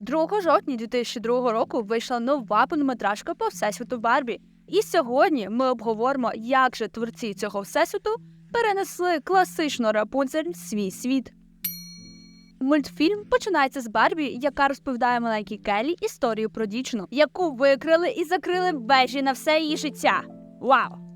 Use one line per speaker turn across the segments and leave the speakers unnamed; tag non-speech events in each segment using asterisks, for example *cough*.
2 жовтня 2002 року вийшла нова повнометражка по всесвіту Барбі. І сьогодні ми обговоримо, як же творці цього всесвіту перенесли класичну Рапунцель в свій світ. Мультфільм починається з Барбі, яка розповідає маленькій Келі історію про дівчину, яку викрили і закрили вежі на все її життя. Вау!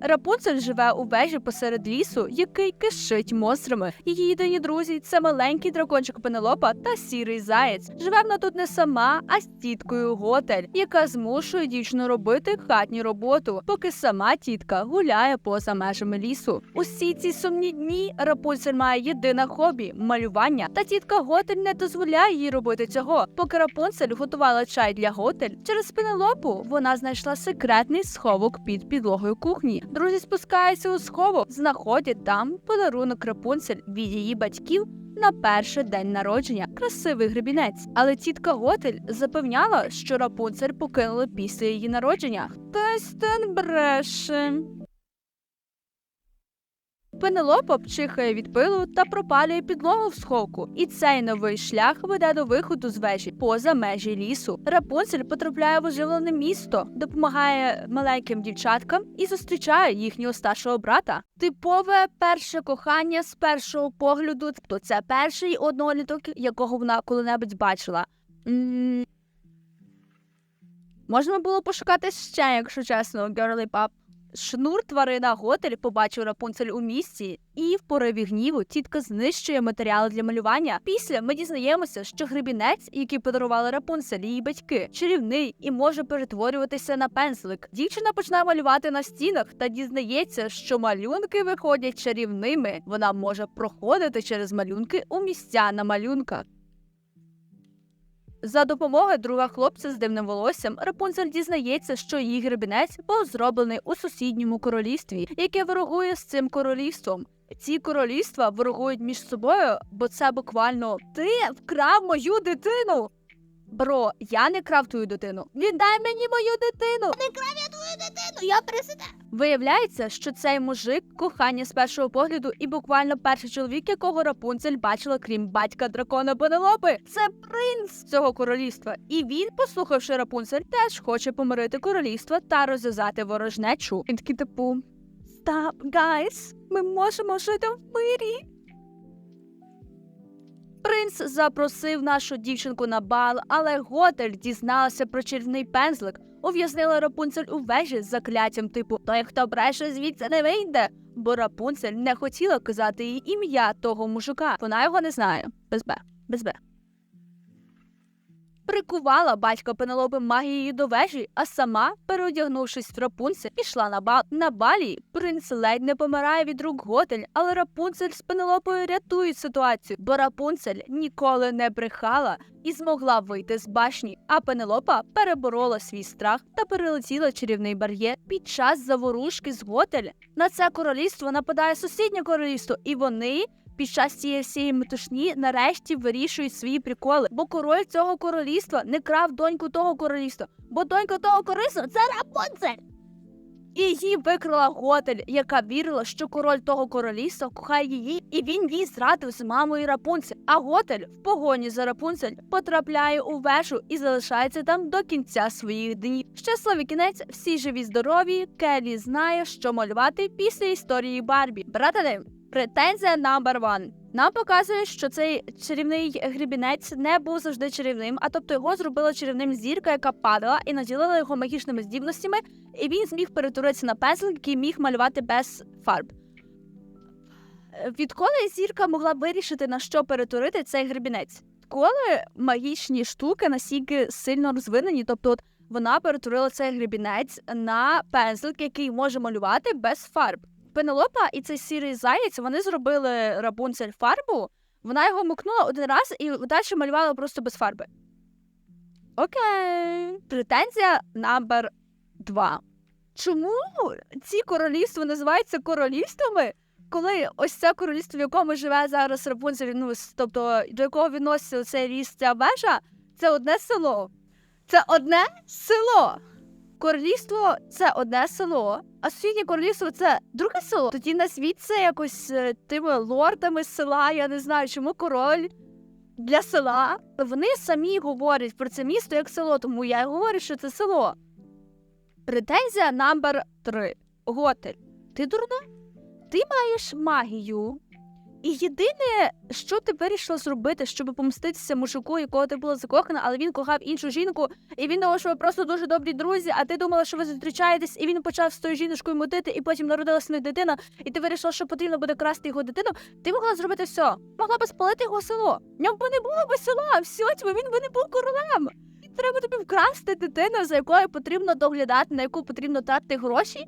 Рапунцель живе у вежі посеред лісу, який кишить монстрами. Її єдині друзі це маленький дракончик Пенелопа та сірий заєць. Живе вона тут не сама, а з тіткою Готель, яка змушує дівчину робити хатню роботу, поки сама тітка гуляє поза межами лісу. Усі ці сумні дні Рапунцель має єдине хобі малювання. Та тітка Готель не дозволяє їй робити цього. Поки Рапунцель готувала чай для Готель, через Пенелопу вона знайшла секретний сховок під підлогою кухні. Друзі спускаються у схову, знаходять там подарунок Рапунцель від її батьків. На перший день народження красивий гребінець, але тітка Готель запевняла, що Рапунцель покинули після її народження. Хтось ten бреше. Пенелопа пчихає від пилу та пропалює підлогу в сховку, і цей новий шлях веде до виходу з вежі поза межі лісу. Рапунцель потрапляє в оживлене місто, допомагає маленьким дівчаткам і зустрічає їхнього старшого брата. Типове перше кохання з першого погляду. То це перший одноліток, якого вона коли-небудь бачила. Можна було пошукати ще, якщо чесно, Girly Pop. Шнур тварина Готель побачив Рапунцель у місті, і в пориві гніву тітка знищує матеріали для малювання. Після ми дізнаємося, що гребінець, який подарували Рапунцель, її батьки, чарівний і може перетворюватися на пензлик. Дівчина починає малювати на стінах та дізнається, що малюнки виходять чарівними. Вона може проходити через малюнки у місця на малюнках. За допомогою друга хлопця з дивним волоссям Рапунцель дізнається, що її гребінець був зроблений у сусідньому королівстві, яке ворогує з цим королівством. Ці королівства ворогують між собою, бо це буквально ти вкрав мою дитину. Бро, я не крав твою дитину. Віддай мені мою дитину.
Не крав я дитину, я президент.
Виявляється, що цей мужик кохання з першого погляду і буквально перший чоловік, якого Рапунцель бачила, крім батька дракона Пенелопи. Це принц цього королівства. І він, послухавши Рапунцель, теж хоче помирити королівство та розв'язати ворожнечу. Він такий типу Stop, guys! Ми можемо жити в мирі. Принц запросив нашу дівчинку на бал, але Готель дізналася про чарівний пензлик, ув'язнила Рапунцель у вежі з закляттям типу Той, хто бреше, звідси не вийде. Бо Рапунцель не хотіла казати їй ім'я того мужика. Вона його не знає. Без Б. Без. Прикувала батька Пенелопи магією до вежі, а сама, переодягнувшись в Рапунцель, пішла на бал. На балі принц ледь не помирає від рук Готель, але Рапунцель з Пенелопою рятують ситуацію, бо Рапунцель ніколи не брехала і змогла вийти з башні. А Пенелопа переборола свій страх та перелетіла чарівний бар'єр під час заворушки з Готель. На це королівство нападає сусіднє королівство, і вони під час цієї всієї метушні нарешті вирішують свої приколи, бо король цього королівства не крав доньку того королівства, бо донька того королівства це Рапунцель. І її викрила Готель, яка вірила, що король того королівства кохає її, і він їй зрадив з мамою Рапунцель. А Готель в погоні за Рапунцель потрапляє у вежу і залишається там до кінця своїх днів. Щасливий кінець, всі живі, здорові. Келі знає, що малювати після історії Барбі. Братане, Претензія number one. Нам показує, що цей чарівний грібінець не був завжди чарівним, а тобто його зробила чарівним зірка, яка падала і наділила його магічними здібностями, і він зміг перетворитися на пензлик, який міг малювати без фарб. Е, Відколи зірка могла вирішити, на що перетворити цей гребінець? Коли магічні штуки настільки сильно розвинені, тобто от вона перетворила цей гребінець на пензлик, який може малювати без фарб. Пенелопа і цей сірий заєць вони зробили Рапунцель фарбу. Вона його мукнула один раз і далі малювала просто без фарби. Окей. Претензія номер два. Чому ці королівства називаються королівствами? Коли ось це королівство, в якому живе зараз Рапунцель, ну, тобто до якого відноситься цей ліс, ця вежа, це одне село. Це одне село. Королівство це одне село, а сусіднє королівство це друге село. Тоді назвіть це якось е, тими лордами села. Я не знаю, чому король для села. Вони самі говорять про це місто як село, тому я й говорю, що це село. Претензія номер 3. Готель. Ти дурна? Ти маєш магію. І єдине, що ти вирішила зробити, щоб помститися мужику, якого ти була закохана, але він кохав іншу жінку, і він думав, що ви просто дуже добрі друзі, а ти думала, що ви зустрічаєтесь, і він почав з тою жіночкою мутити, і потім народилася них дитина, і ти вирішила, що потрібно буде красти його дитину. Ти могла зробити все. Могла би спалити його село. В ньому би не було би села, все, тьма, він би не був королем. І треба тобі вкрасти дитину, за якою потрібно доглядати, на яку потрібно тратити гроші.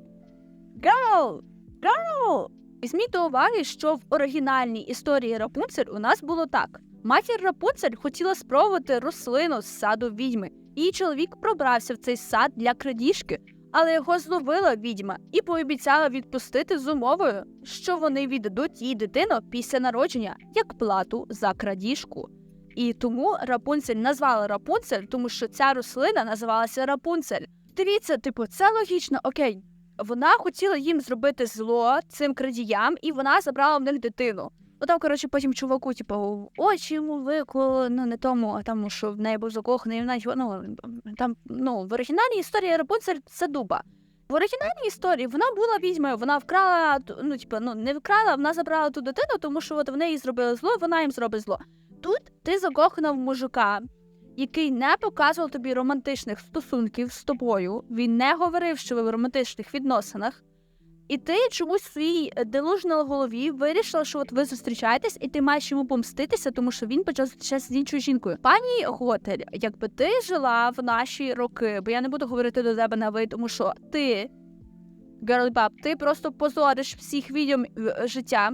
Girl! Girl! Візьміть до уваги, що в оригінальній історії Рапунцель у нас було так: матір Рапунцель хотіла спробувати рослину з саду відьми. Її чоловік пробрався в цей сад для крадіжки, але його зловила відьма і пообіцяла відпустити з умовою, що вони віддадуть їй дитину після народження як плату за крадіжку. І тому Рапунцель назвали Рапунцель, тому що ця рослина називалася Рапунцель. Дивіться, типу, це логічно, окей. Вона хотіла їм зробити зло цим крадіям, і вона забрала в них дитину. Ну там, коротше, потім чуваку, типу, очі йому викло, ну не тому, а тому, що в неї був закоханий, вона ну там, ну, в оригінальній історії Рапунцель це дуба. В оригінальній історії вона була відьмою, вона вкрала, ну, типу, ну не вкрала, вона забрала ту дитину, тому що от в неї зробили зло, вона їм зробить зло. Тут ти закохана в мужика, який не показував тобі романтичних стосунків з тобою, він не говорив, що ви в романтичних відносинах. І ти чомусь в своїй делужній голові вирішила, що от ви зустрічаєтесь, і ти маєш йому помститися, тому що він почав зустрічатися з іншою жінкою. Пані Готель, якби ти жила в наші роки, бо я не буду говорити до тебе на ви, тому що ти, герлбаб, ти просто позориш всіх відьом е, життя.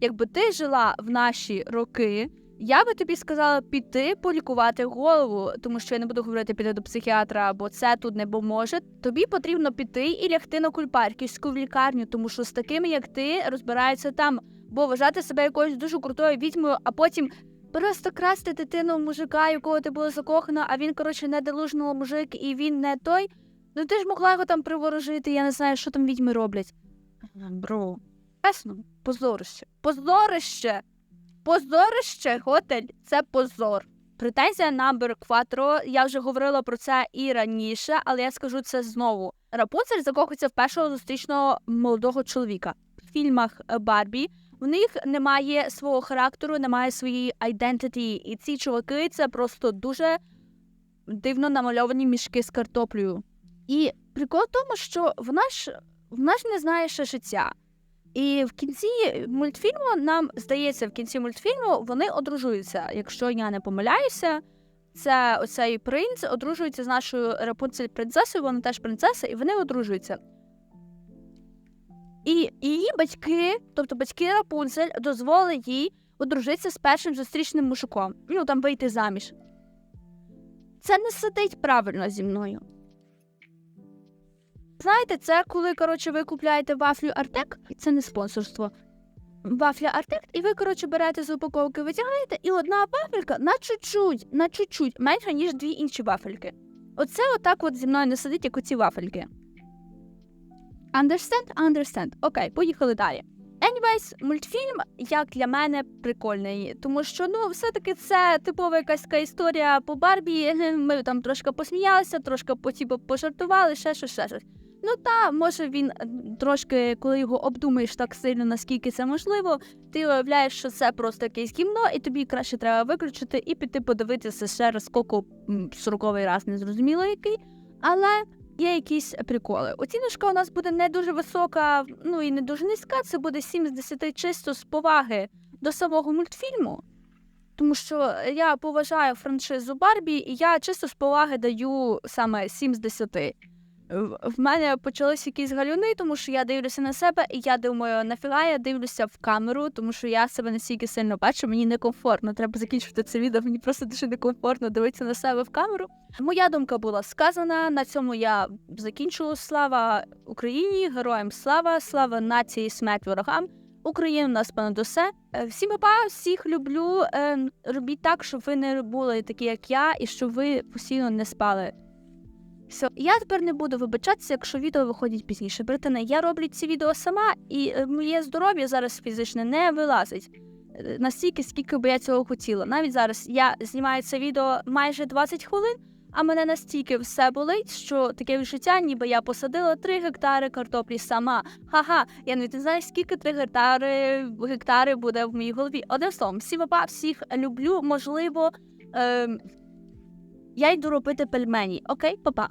Якби ти жила в наші роки, я би тобі сказала піти полікувати голову, тому що я не буду говорити піти до психіатра, бо це тут не поможе. Тобі потрібно піти і лягти на кульпарківську в лікарню, тому що з такими, як ти, розбираються там, бо вважати себе якоюсь дуже крутою відьмою, а потім просто красти дитину мужика, якого ти була закохана, а він, коротше, не делужного мужик, і він не той. Ну ти ж могла його там приворожити, я не знаю, що там відьми роблять. Бро, чесно, позорище. Позорище! Позорище, готель це позор. Претензія номер кватро. Я вже говорила про це і раніше, але я скажу це знову. Рапунцель закохується в першого зустрічного молодого чоловіка. В фільмах Барбі в них немає свого характеру, немає своєї айдентиті. І ці чуваки це просто дуже дивно намальовані мішки з картоплею. І прикол в тому, що вона ж вона ж не знає ще життя. І в кінці мультфільму нам здається, в кінці мультфільму вони одружуються. Якщо я не помиляюся, це оцей принц одружується з нашою Рапунцель принцесою, вона теж принцеса, і вони одружуються. І її батьки, тобто батьки Рапунцель, дозволили їй одружитися з першим зустрічним мужиком. Ну там вийти заміж. Це не сидить правильно зі мною. Знаєте, це коли коротше, ви купляєте вафлю Артек, це не спонсорство. Вафля Артек, і ви, коротше, берете з упаковки, витягаєте, і одна вафелька на чуть-чуть, на чуть-чуть менше, ніж дві інші вафельки. Оце отак от зі мною не сидить, як оці вафельки. Understand? Understand. Окей, поїхали далі. Anyways, мультфільм, як для мене, прикольний, тому що ну, все-таки це типова якась така історія по Барбі. *laughs* Ми там трошки посміялися, трошки потім пожартували, ще щось, ще щось. Ну та може він е, трошки, коли його обдумаєш так сильно, наскільки це можливо, ти уявляєш, що це просто якесь гімно, і тобі краще треба виключити і піти подивитися ще раз, скільки сороковий раз не зрозуміло який. Але є якісь приколи. Оціночка у нас буде не дуже висока, ну і не дуже низька. Це буде 7 з 10 чисто з поваги до самого мультфільму. Тому що я поважаю франшизу Барбі, і я чисто з поваги даю саме 7 з 10. В мене почалися якісь галюни, тому що я дивлюся на себе, і я думаю, нафіга я дивлюся в камеру, тому що я себе настільки сильно бачу, мені некомфортно. Треба закінчити це відео. Мені просто дуже некомфортно дивитися на себе в камеру. Моя думка була сказана. На цьому я закінчую. Слава Україні, героям слава, слава нації, смерть ворогам. Україна нас понад усе. Е, Всім па, всіх люблю. Е, Робіть так, щоб ви не були такі, як я, і щоб ви постійно не спали. Все, я тепер не буду вибачатися, якщо відео виходять пізніше. Братане, я роблю ці відео сама, і е, моє здоров'я зараз фізичне не вилазить е, настільки, скільки би я цього хотіла. Навіть зараз я знімаю це відео майже 20 хвилин, а мене настільки все болить, що таке відчуття, ніби я посадила 3 гектари картоплі сама. Ха-ха, я навіть не знаю, скільки 3 гектари гектари буде в моїй голові. Одним словом, всі папа, всіх люблю, можливо. Е, я йду робити пельмені. Окей, папа.